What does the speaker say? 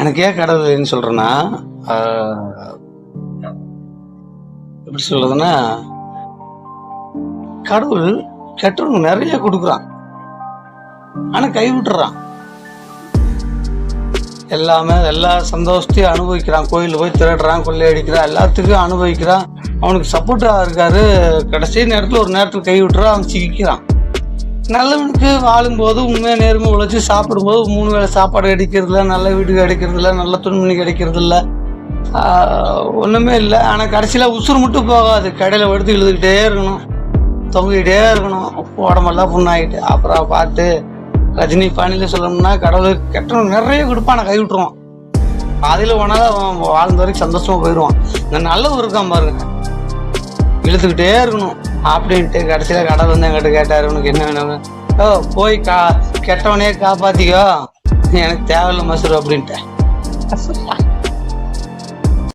எனக்கு ஏன் கடவுள் என்ன சொல்றேன்னா எப்படி சொல்றதுன்னா கடவுள் கெட்டவங்க நிறைய கொடுக்குறான். ஆனா கை விட்டுறான். எல்லாமே எல்லா சந்தோஷத்தையும் அனுபவிக்கிறான். கோயிலில் போய் திருடுறான் கொள்ளையடிக்கிறான் எல்லாத்துக்கும் அனுபவிக்கிறான். அவனுக்கு சப்போர்ட்டாக இருக்காரு. கடைசி நேரத்தில் ஒரு நேரத்தில் கை விட்டுறான் அவன் சிக்கிக்கிறான் நல்லவனுக்கு வாழும்போது உண்மையாக நேர்மை உழைச்சி சாப்பிடும்போது மூணு வேளை சாப்பாடு கிடைக்கிறதில்ல நல்ல வீடு கிடைக்கிறதில்ல நல்ல துணிமணி கிடைக்கிறதில்ல. ஒன்றுமே இல்லை. ஆனால் கடைசியில் உசுறு மட்டும் போகாது. கடையில் எடுத்து இழுதுகிட்டே இருக்கணும். தொங்கிக்கிட்டே இருக்கணும். உடம்பெல்லாம் புண்ணாகிட்டு அப்புறம் பார்த்து ரஜினி பாணியில் சொல்லணும்னா கடவுள் கெட்டவன் நிறைய கொடுப்பான் கை விட்டுருவான். அதில் போனால் அவன் வாழ்ந்த வரைக்கும் சந்தோஷமாக போயிடுவான். இந்த நல்லவன் இருக்கான் பாருங்க. இழுத்துக்கிட்டே இருக்கணும். அப்படின்ட்டு கடைசியில் கடவுள் வந்து எங்கிட்ட கேட்டார் உனக்கு என்ன வேணும்? ஓ போய் கா கெட்டவனே காப்பாத்திக்கோ. எனக்கு தேவையில்ல மசூர் அப்படின்ட்டு